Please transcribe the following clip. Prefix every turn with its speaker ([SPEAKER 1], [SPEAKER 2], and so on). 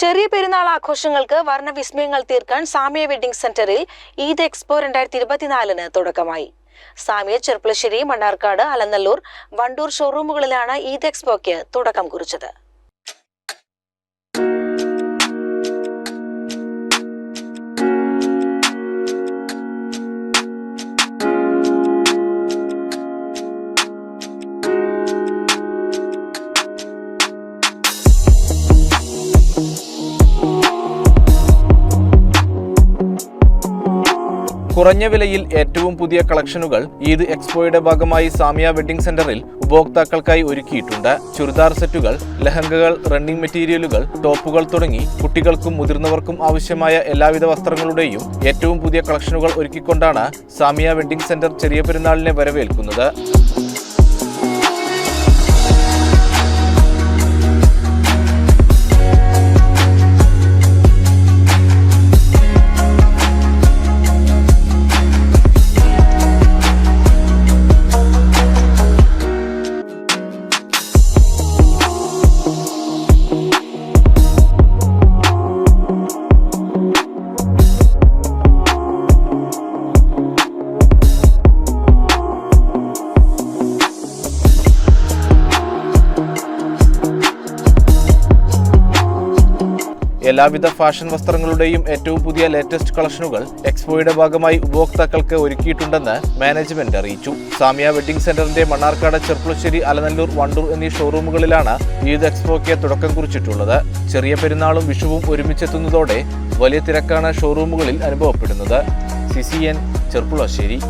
[SPEAKER 1] ചെറിയ പെരുന്നാൾ ആഘോഷങ്ങൾക്ക് വർണവിസ്മയങ്ങൾ തീർക്കാൻ സാമിയ വെഡിംഗ് സെന്ററിൽ ഈദ് എക്സ്പോ രണ്ടായിരത്തി ഇരുപത്തിനാലിന് തുടക്കമായി. സാമിയ ചെർപ്പുളശ്ശേരി മണ്ണാർക്കാട് അലനല്ലൂർ വണ്ടൂർ ഷോറൂമുകളിലാണ് ഈദ് എക്സ്പോയ്ക്ക് തുടക്കം കുറിച്ചത്.
[SPEAKER 2] കുറഞ്ഞ വിലയിൽ ഏറ്റവും പുതിയ കളക്ഷനുകൾ ഈദ് എക്സ്പോയുടെ ഭാഗമായി സാമിയ വെഡിംഗ് സെന്ററിൽ ഉപഭോക്താക്കൾക്കായി ഒരുക്കിയിട്ടുണ്ട്. ചുരിദാർ സെറ്റുകൾ ലഹങ്കകൾ റണ്ണിംഗ് മെറ്റീരിയലുകൾ ടോപ്പുകൾ തുടങ്ങി കുട്ടികൾക്കും മുതിർന്നവർക്കും ആവശ്യമായ എല്ലാവിധ വസ്ത്രങ്ങളുടെയും ഏറ്റവും പുതിയ കളക്ഷനുകൾ ഒരുക്കിക്കൊണ്ടാണ് സാമിയ വെഡിംഗ് സെന്റർ ചെറിയ പെരുന്നാളിനെ വരവേൽക്കുന്നത്. എല്ലാവിധ ഫാഷൻ വസ്ത്രങ്ങളുടെയും ഏറ്റവും പുതിയ ലേറ്റസ്റ്റ് കളക്ഷനുകൾ എക്സ്പോയുടെ ഭാഗമായി ഉപഭോക്താക്കൾക്ക് ഒരുക്കിയിട്ടുണ്ടെന്ന് മാനേജ്മെന്റ് അറിയിച്ചു. സാമിയ വെഡിംഗ് സെന്ററിന്റെ മണ്ണാർക്കാട് ചെർപ്പുളശ്ശേരി അലനല്ലൂർ വണ്ടൂർ എന്നീ ഷോറൂമുകളിലാണ് ഈദ് എക്സ്പോയ്ക്ക് തുടക്കം കുറിച്ചിട്ടുള്ളത്. ചെറിയ പെരുന്നാളും വിഷുവും ഒരുമിച്ചെത്തുന്നതോടെ വലിയ തിരക്കാണ് ഷോറൂമുകളിൽ അനുഭവപ്പെടുന്നത്. C C N Cherpulassery.